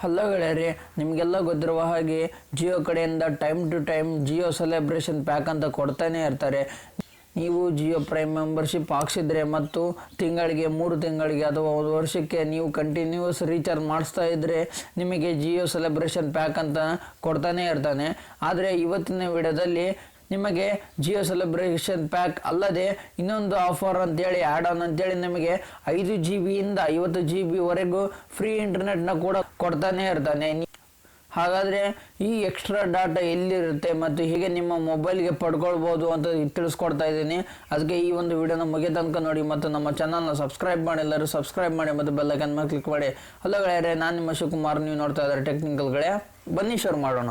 Hello ಗೆಳೆಯರಿ, ನಿಮಗೆಲ್ಲ ಗೊತ್ತಿರುವ ಹಾಗೆ ಜಿಯೋ ಕಡೆಯಿಂದ time to time Jio celebration pack ಅಂತ ಕೊಡ್ತಾನೆ ಇರ್ತಾರೆ. ನೀವು ಜಿಯೋ ಪ್ರೈಮ್ ಮೆಂಬರ್ಶಿಪ್ ಹಾಕ್ಸಿದ್ರೆ ಮತ್ತು ತಿಂಗಳಿಗೆ ಮೂರು ತಿಂಗಳಿಗೆ ಅಥವಾ ಒಂದು ವರ್ಷಕ್ಕೆ ನೀವು ಕಂಟಿನ್ಯೂಸ್ ರೀಚಾರ್ಜ್ ಮಾಡಿಸ್ತಾ ಇದ್ದರೆ ನಿಮಗೆ ಜಿಯೋ ಸೆಲೆಬ್ರೇಷನ್ ಪ್ಯಾಕ್ ಅಂತ ಕೊಡ್ತಾನೆ ಇರ್ತಾನೆ. ಆದರೆ ಇವತ್ತಿನ ವಿಡಿಯೋದಲ್ಲಿ ನಿಮಗೆ ಜಿಯೋ ಸೆಲೆಬ್ರೇಷನ್ ಪ್ಯಾಕ್ ಅಲ್ಲದೆ ಇನ್ನೊಂದು ಆಫರ್ ಅಂತೇಳಿ ಆ್ಯಡ್ ಆನ್ ಅಂತೇಳಿ ನಿಮಗೆ ಐದು ಜಿ ಬಿಯಿಂದ ಐವತ್ತು ಜಿ ಬಿವರೆಗೂ ಫ್ರೀ ಇಂಟರ್ನೆಟ್ನ ಕೂಡ ಕೊಡ್ತಾನೆ ಇರ್ತಾನೆ. ಹಾಗಾದರೆ ಈ ಎಕ್ಸ್ಟ್ರಾ ಡಾಟಾ ಎಲ್ಲಿರುತ್ತೆ ಮತ್ತು ಹೇಗೆ ನಿಮ್ಮ ಮೊಬೈಲ್ಗೆ ಪಡ್ಕೊಳ್ಬೋದು ಅಂತ ತಿಳಿಸ್ಕೊಡ್ತಾ ಇದ್ದೀನಿ. ಅದಕ್ಕೆ ಈ ಒಂದು ವಿಡಿಯೋನ ಮುಗಿಯ ತನಕ ನೋಡಿ ಮತ್ತು ನಮ್ಮ ಚಾನಲ್ನ ಸಬ್ಸ್ಕ್ರೈಬ್ ಮಾಡಿ, ಎಲ್ಲರೂ ಸಬ್ಸ್ಕ್ರೈಬ್ ಮಾಡಿ ಮತ್ತು ಬೆಲ್ಲೈಕನ್ ಮೇಲೆ ಕ್ಲಿಕ್ ಮಾಡಿ. ಹಲೋ ಗೆಳೆಯರೆ, ನಾನು ನಿಮ್ಮ ಶಿವಕುಮಾರ್, ನೀವು ನೋಡ್ತಾ ಇದ್ದಾರೆ ಟೆಕ್ನಿಕಲ್ಗಳೇ ಬನ್ನಿ ಶುರು ಮಾಡೋಣ.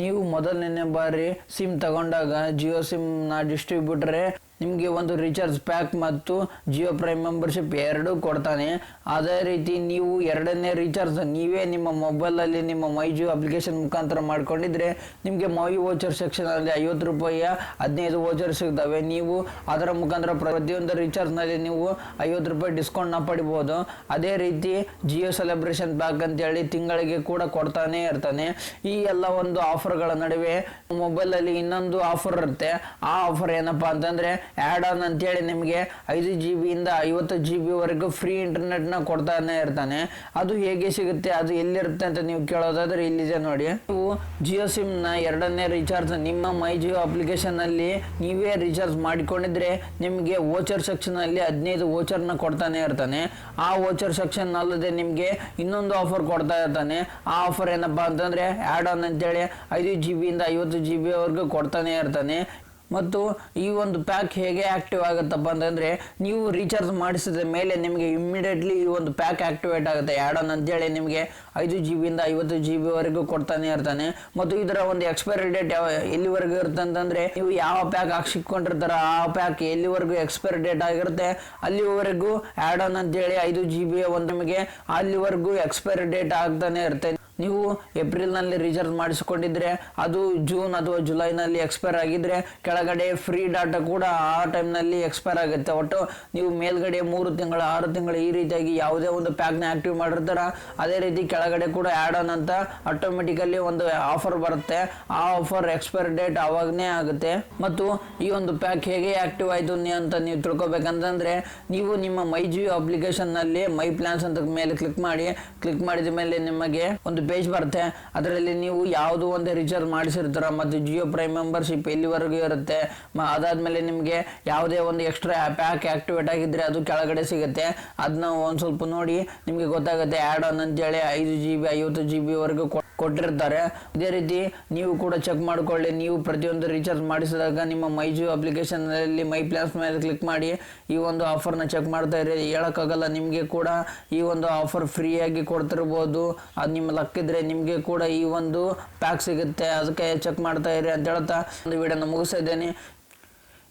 ನೀವು ಮೊದಲನೇ ಬಾರಿ ಸಿಮ್ ತಗೊಂಡಾಗ ಜಿಯೋ ಸಿಮ್ ಸಿಮ್ನ ಡಿಸ್ಟ್ರಿಬ್ಯೂಟರೇ ನಿಮಗೆ ಒಂದು ರೀಚಾರ್ಜ್ ಪ್ಯಾಕ್ ಮತ್ತು ಜಿಯೋ ಪ್ರೈಮ್ ಮೆಂಬರ್ಶಿಪ್ ಎರಡೂ ಕೊಡ್ತಾನೆ. ಅದೇ ರೀತಿ ನೀವು ಎರಡನೇ ರೀಚಾರ್ಜ್ ನೀವೇ ನಿಮ್ಮ ಮೊಬೈಲಲ್ಲಿ ನಿಮ್ಮ ಮೈ ಜಿಯೋ ಅಪ್ಲಿಕೇಶನ್ ಮುಖಾಂತರ ಮಾಡ್ಕೊಂಡಿದ್ರೆ ನಿಮಗೆ ಮೈ ವೋಚರ್ ಸೆಕ್ಷನಲ್ಲಿ ಐವತ್ತು ರೂಪಾಯಿಯ ಹದಿನೈದು ವೋಚರ್ ಸಿಗ್ತವೆ. ನೀವು ಅದರ ಮುಖಾಂತರ ಪ್ರತಿಯೊಂದು ರೀಚಾರ್ಜ್ನಲ್ಲಿ ನೀವು ಐವತ್ತು ರೂಪಾಯಿ ಡಿಸ್ಕೌಂಟ್ನ ಪಡಿಬೋದು. ಅದೇ ರೀತಿ ಜಿಯೋ ಸೆಲೆಬ್ರೇಷನ್ ಪ್ಯಾಕ್ ಅಂತೇಳಿ ತಿಂಗಳಿಗೆ ಕೂಡ ಕೊಡ್ತಾನೆ ಇರ್ತಾನೆ. ಈ ಎಲ್ಲ ಒಂದು ಆಫರ್ಗಳ ನಡುವೆ ಮೊಬೈಲಲ್ಲಿ ಇನ್ನೊಂದು ಆಫರ್ ಇರುತ್ತೆ. ಆ ಆಫರ್ ಏನಪ್ಪಾ ಅಂತಂದ್ರೆ ಆ್ಯಡ್ ಆನ್ ಅಂತೇಳಿ ನಿಮಗೆ ಐದು ಜಿ ಬಿಯಿಂದ ಐವತ್ತು ಜಿ ಬಿವರೆಗೂ ಫ್ರೀ ಇಂಟರ್ನೆಟ್ನ ಕೊಡ್ತಾನೆ ಇರ್ತಾನೆ. ಅದು ಹೇಗೆ ಸಿಗುತ್ತೆ, ಅದು ಎಲ್ಲಿರುತ್ತೆ ಅಂತ ನೀವು ಕೇಳೋದಾದ್ರೆ ಇಲ್ಲಿದೆ ನೋಡಿ. ನೀವು ಜಿಯೋ ಸಿಮ್ನ ಎರಡನೇ ರೀಚಾರ್ಜ್ ನಿಮ್ಮ ಮೈ ಜಿಯೋ ಅಪ್ಲಿಕೇಶನ್ನಲ್ಲಿ ನೀವೇ ರೀಚಾರ್ಜ್ ಮಾಡಿಕೊಂಡಿದ್ರೆ ನಿಮಗೆ ವೋಚರ್ ಸೆಕ್ಷನಲ್ಲಿ ಹದಿನೈದು ವೋಚರ್ನ ಕೊಡ್ತಾನೆ ಇರ್ತಾನೆ. ಆ ವೋಚರ್ ಸೆಕ್ಷನ್ ಅಲ್ಲದೆ ನಿಮಗೆ ಇನ್ನೊಂದು ಆಫರ್ ಕೊಡ್ತಾ ಇರ್ತಾನೆ. ಆ ಆಫರ್ ಏನಪ್ಪಾ ಅಂತಂದ್ರೆ ಆ್ಯಡ್ ಆನ್ ಅಂತೇಳಿ ಐದು ಜಿ ಬಿಯಿಂದ ಐವತ್ತು ಜಿ ಬಿವರೆಗೂ ಕೊಡ್ತಾನೆ ಇರ್ತಾನೆ. ಮತ್ತು ಈ ಒಂದು ಪ್ಯಾಕ್ ಹೇಗೆ ಆಕ್ಟಿವ್ ಆಗುತ್ತಪ್ಪ ಅಂತಂದರೆ ನೀವು ರೀಚಾರ್ಜ್ ಮಾಡಿಸಿದ ಮೇಲೆ ನಿಮಗೆ ಇಮ್ಮಿಡಿಯೇಟ್ಲಿ ಈ ಒಂದು ಪ್ಯಾಕ್ ಆಕ್ಟಿವೇಟ್ ಆಗುತ್ತೆ. ಆ್ಯಡ್ ಆನ್ ಅಂತೇಳಿ ನಿಮಗೆ ಐದು ಜಿ ಬಿಯಿಂದ ಐವತ್ತು ಜಿ ಬಿವರೆಗೂ ಕೊಡ್ತಾನೆ ಇರ್ತಾನೆ. ಮತ್ತು ಇದರ ಒಂದು ಎಕ್ಸ್ಪೈರಿ ಡೇಟ್ ಯಾವ ಎಲ್ಲಿವರೆಗೂ ಇರುತ್ತೆ ಅಂತಂದರೆ ನೀವು ಯಾವ ಪ್ಯಾಕ್ ಹಾಕ್ಸಿಕೊಂಡಿರ್ತಾರ ಆ ಪ್ಯಾಕ್ ಎಲ್ಲಿವರೆಗೂ ಎಕ್ಸ್ಪೈರಿ ಡೇಟ್ ಆಗಿರುತ್ತೆ, ಅಲ್ಲಿವರೆಗೂ ಆ್ಯಡ್ ಆನ್ ಅಂತೇಳಿ ಐದು ಜಿ ಬಿಯ ಒಂದು ನಿಮಗೆ ಅಲ್ಲಿವರೆಗೂ ಎಕ್ಸ್ಪೈರಿ ಡೇಟ್ ಆಗ್ತಾನೆ ಇರುತ್ತೆ. ನೀವು ಏಪ್ರಿಲ್ನಲ್ಲಿ ರಿಸರ್ವ್ ಮಾಡಿಸಿಕೊಂಡಿದ್ರೆ, ಅದು ಜೂನ್ ಅಥವಾ ಜುಲೈನಲ್ಲಿ ಎಕ್ಸ್ಪೈರ್ ಆಗಿದ್ರೆ, ಕೆಳಗಡೆ ಫ್ರೀ ಡಾಟಾ ಕೂಡ ಆ ಟೈಮ್ನಲ್ಲಿ ಎಕ್ಸ್ಪೈರ್ ಆಗುತ್ತೆ. ಒಟ್ಟು ನೀವು ಮೇಲ್ಗಡೆ ಮೂರು ತಿಂಗಳು, ಆರು ತಿಂಗಳು ಈ ರೀತಿಯಾಗಿ ಯಾವುದೇ ಒಂದು ಪ್ಯಾಕ್ನ ಆಕ್ಟಿವ್ ಮಾಡಿರ್ತಾರ, ಅದೇ ರೀತಿ ಕೆಳಗಡೆ ಕೂಡ ಆ್ಯಡ್ ಆನ್ ಅಂತ ಆಟೋಮೆಟಿಕಲಿ ಒಂದು ಆಫರ್ ಬರುತ್ತೆ. ಆ ಆಫರ್ ಎಕ್ಸ್ಪೈರ್ ಡೇಟ್ ಆವಾಗನೇ ಆಗುತ್ತೆ. ಮತ್ತು ಈ ಒಂದು ಪ್ಯಾಕ್ ಹೇಗೆ ಆಕ್ಟಿವ್ ಆಯಿತು ಅಂತ ನೀವು ತಿಳ್ಕೊಬೇಕಂತಂದರೆ, ನೀವು ನಿಮ್ಮ ಮೈ ಜಿಯೋ ಅಪ್ಲಿಕೇಶನ್ನಲ್ಲಿ ಮೈ ಪ್ಲಾನ್ಸ್ ಅಂತ ಮೇಲೆ ಕ್ಲಿಕ್ ಮಾಡಿ ಕ್ಲಿಕ್ ಮಾಡಿದ ಮೇಲೆ ನಿಮಗೆ ಒಂದು ಪೇಜ್ ಬರುತ್ತೆ. ಅದರಲ್ಲಿ ನೀವು ಯಾವುದು ಒಂದು ರೀಚಾರ್ಜ್ ಮಾಡಿಸಿರ್ತೀರ, ಮತ್ತು ಜಿಯೋ ಪ್ರೈಮ್ ಮೆಂಬರ್ಶಿಪ್ ಎಲ್ಲಿವರೆಗೂ ಇರುತ್ತೆ. ಮ, ಅದಾದಮೇಲೆ ನಿಮಗೆ ಯಾವುದೇ ಒಂದು ಎಕ್ಸ್ಟ್ರಾ ಪ್ಯಾಕ್ ಆಕ್ಟಿವೇಟ್ ಆಗಿದ್ರೆ ಅದು ಕೆಳಗಡೆ ಸಿಗುತ್ತೆ. ಅದನ್ನ ಒಂದು ಸ್ವಲ್ಪ ನೋಡಿ ನಿಮಗೆ ಗೊತ್ತಾಗುತ್ತೆ. ಆ್ಯಡ್ ಆನ್ ಅಂತೇಳಿ ಐದು ಜಿ ಬಿ ಐವತ್ತು ಜಿ ಬಿವರೆಗೂ ಕೊಟ್ಟಿರ್ತಾರೆ. ಇದೇ ರೀತಿ ನೀವು ಕೂಡ ಚೆಕ್ ಮಾಡ್ಕೊಳ್ಳಿ. ನೀವು ಪ್ರತಿಯೊಂದು ರೀಚಾರ್ಜ್ ಮಾಡಿಸಿದಾಗ ನಿಮ್ಮ ಮೈ ಜಿಯೋ ಅಪ್ಲಿಕೇಶನ್ನಲ್ಲಿ ಮೈ ಪ್ಲಾಸ್ ಮೇಲೆ ಕ್ಲಿಕ್ ಮಾಡಿ ಈ ಒಂದು ಆಫರ್ನ ಚೆಕ್ ಮಾಡ್ತಾ ಇರಿ. ಹೇಳೋಕ್ಕಾಗಲ್ಲ, ನಿಮಗೆ ಕೂಡ ಈ ಒಂದು ಆಫರ್ ಫ್ರೀಯಾಗಿ ಕೊಡ್ತಿರ್ಬೋದು. ಅದು ನಿಮ್ಮ ಲಕ್ಕಿದ್ರೆ ನಿಮಗೆ ಕೂಡ ಈ ಒಂದು ಪ್ಯಾಕ್ ಸಿಗುತ್ತೆ. ಅದಕ್ಕೆ ಚೆಕ್ ಮಾಡ್ತಾ ಇರಿ ಅಂತ ಹೇಳ್ತಾ ಒಂದು ವಿಡಿಯೋನ ಮುಗಿಸ್ತಾ ಇದ್ದೇನೆ.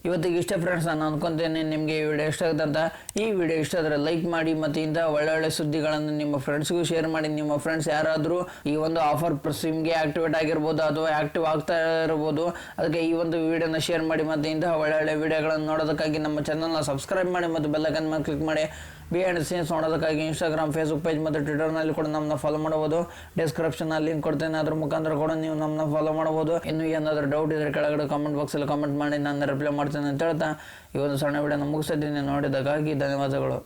ಇವತ್ತಿಗೆ ಇಷ್ಟ ಫ್ರೆಂಡ್ಸ್ ನಾನು ಅಂದ್ಕೊತೇನೆ ನಿಮಗೆ ಈ ವಿಡಿಯೋ ಇಷ್ಟ ಆಗುತ್ತಂತ ಈ ವಿಡಿಯೋ ಇಷ್ಟ ಆದರೆ ಲೈಕ್ ಮಾಡಿ ಮತ್ತು ಇಂಥ ಒಳ್ಳೊಳ್ಳೆ ಸುದ್ದಿಗಳನ್ನು ನಿಮ್ಮ ಫ್ರೆಂಡ್ಸ್ಗೂ ಶೇರ್ ಮಾಡಿ. ನಿಮ್ಮ ಫ್ರೆಂಡ್ಸ್ ಯಾರಾದರೂ ಈ ಒಂದು ಆಫರ್ ಸಿಮ್ಗೆ ಆಕ್ಟಿವೇಟ್ ಆಗಿರ್ಬೋದು ಅಥವಾ ಆಕ್ಟಿವ್ ಆಗ್ತಾ ಇರ್ಬೋದು, ಅದಕ್ಕೆ ಈ ಒಂದು ವಿಡಿಯೋನ ಶೇರ್ ಮಾಡಿ ಮತ್ತು ಇಂತಹ ಒಳ್ಳೊಳ್ಳೆ ವಿಡಿಯೋಗಳನ್ನು ನೋಡೋದಕ್ಕಾಗಿ ನಮ್ಮ ಚಾನಲ್ನ ಸಬ್ಸ್ಕ್ರೈಬ್ ಮಾಡಿ ಮತ್ತು ಬೆಲ್ಲೈಕನ್ ಮೇಲೆ ಕ್ಲಿಕ್ ಮಾಡಿ. ಬಿ ಆ್ಯಂಡ್ ಸೀನ್ಸ್ ನೋಡೋದಕ್ಕಾಗಿ ಇನ್ಸ್ಟಾಗ್ರಾಮ್ ಫೇಸ್ಬುಕ್ ಪೇಜ್ ಮತ್ತು ಟ್ವಿಟರ್ನಲ್ಲಿ ಕೂಡ ನಮ್ಮನ್ನ ಫಾಲೋ ಮಾಡಬಹುದು. ಡಿಸ್ಕ್ರಿಪ್ಷನಲ್ಲಿ ಲಿಂಕ್ ಕೊಡ್ತೇನೆ. ಅದ್ರ ಮುಖಾಂತರ ಕೂಡ ನೀವು ನಮ್ಮನ್ನ ಫಾಲೋ ಮಾಡಬಹುದು. ಇನ್ನು ಏನಾದರೂ ಡೌಟ್ ಇದ್ರೆ ಕೆಳಗಡೆ ಕಾಮೆಂಟ್ ಬಾಕ್ಸಲ್ಲಿ ಕಾಮೆಂಟ್ ಮಾಡಿ, ನಾನು ರಿಪ್ಲೈ ಮಾಡ್ತೇನೆ ಅಂತ ಹೇಳ್ತಾ, ಈ ಒಂದು ಸಣ್ಣ ವಿಡಿಯೋನ ಮುಗಿಸಿದ್ದೀನಿ ನೋಡಿದ್ದಕ್ಕಾಗಿ ಧನ್ಯವಾದಗಳು.